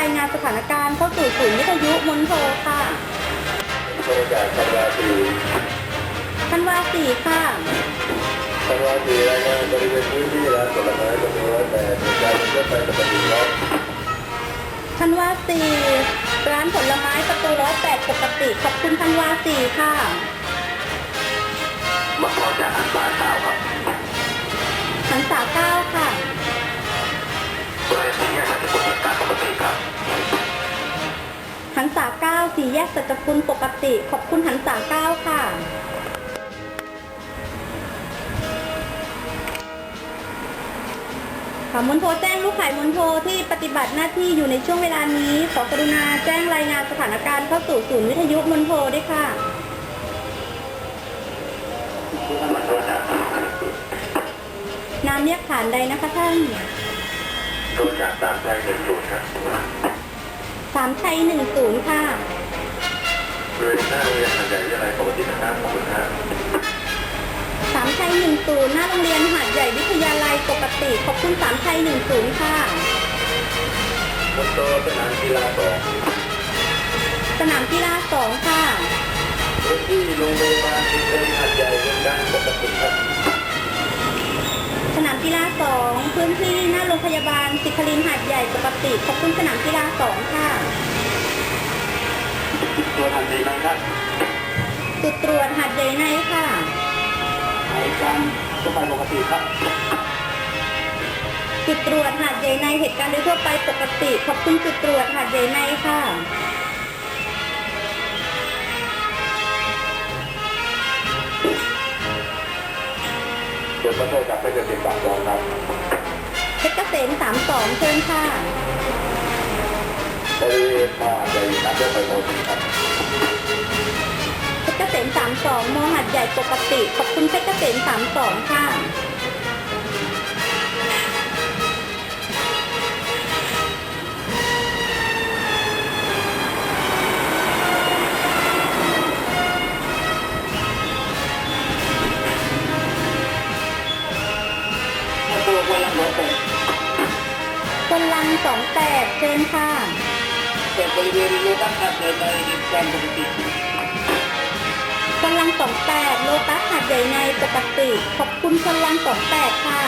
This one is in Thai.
ศูนย์วิทยุมณฑลค่ะบริการธันวาสีธันวาสี่ค่ะธันวาสีรายงานบริเวณพื้นที่ร้านผลไม้จำนวนร้อยแปดเหตุการณ์รถไฟปกติครับธันวาสี่ร้านผลไม้ประตูร้อยแปดปกติ ขอบคุณธันวาสี่ค่ะมาพร้อมจากอันบาเก้าครับหันษาเก้า สี่แยกสัจคุณปกติ ขอบคุณหันษาเก้าค่ะค่ะมณฑลแจ้งลูกขายมณฑลที่ปฏิบัติหน้าที่อยู่ในช่วงเวลานี้ ขอกรุณาแจ้งรายงานสถานการณ์เข้าสู่ศูนย์วิทยุมณฑลด้วยค่ะนามเรียกขานใดนะคะท่านตรวจากตามใจเป็นศูนย์ครับสามชัยหนึ่งศูนย์ค่ะ บริเวณหน้าโรงเรียนหันใหญ่วิทยาลัยปกตินะครับขอบคุณครับสามชัยหนึ่งศูนย์หน้าโรงเรียนหาดใหญ่วิทยาลัยปกติ ขอบคุณสามชัยหนึ่งศูนย์ค่ะ บนโต๊ะสนามกีฬาสองสนามกีฬาสองค่ะ พื้นที่โรงพยาบาลที่เป็นหัดใหญ่เป็นการปกติครับสนามกีฬาสองพื้นที่หน้าโรงพยาบาลสิคลินหาดใหญ่ปกติ ขอบคุณสนามกีฬาสองค่ะ ตัวทันทีนะครับจุดตรวจหาดใหญ่ในค่ะบริการทั่วไปปกติครับจุดตรวจหาดใหญ่ในเหตุการณ์โดยทั่วไปปกติ ขอบคุณจุดตรวจหาดใหญ่ในค่ะตรวจประเทศกับไม่เกิดเป็นปากรองครับเพชรเกษมสามสองเชิญค่ะบริเวณมาใหญ่ตามทั่วไปปกติครับเพชรเกษ มสามสองมหาดใหญ่ปกติ ขอบคุณเพชรเกษมสามสองค่ะตัววันละร้อยแปดคนลังสองแปดเชิญค่ะแต่บริเวณโลตัสหัดใหญ่ในเหตุการณ์ปกติคนลังส องแปดโลตัสหาดใหญ่ในปกติ ขอบคุณคนลังสองแปดค่ะ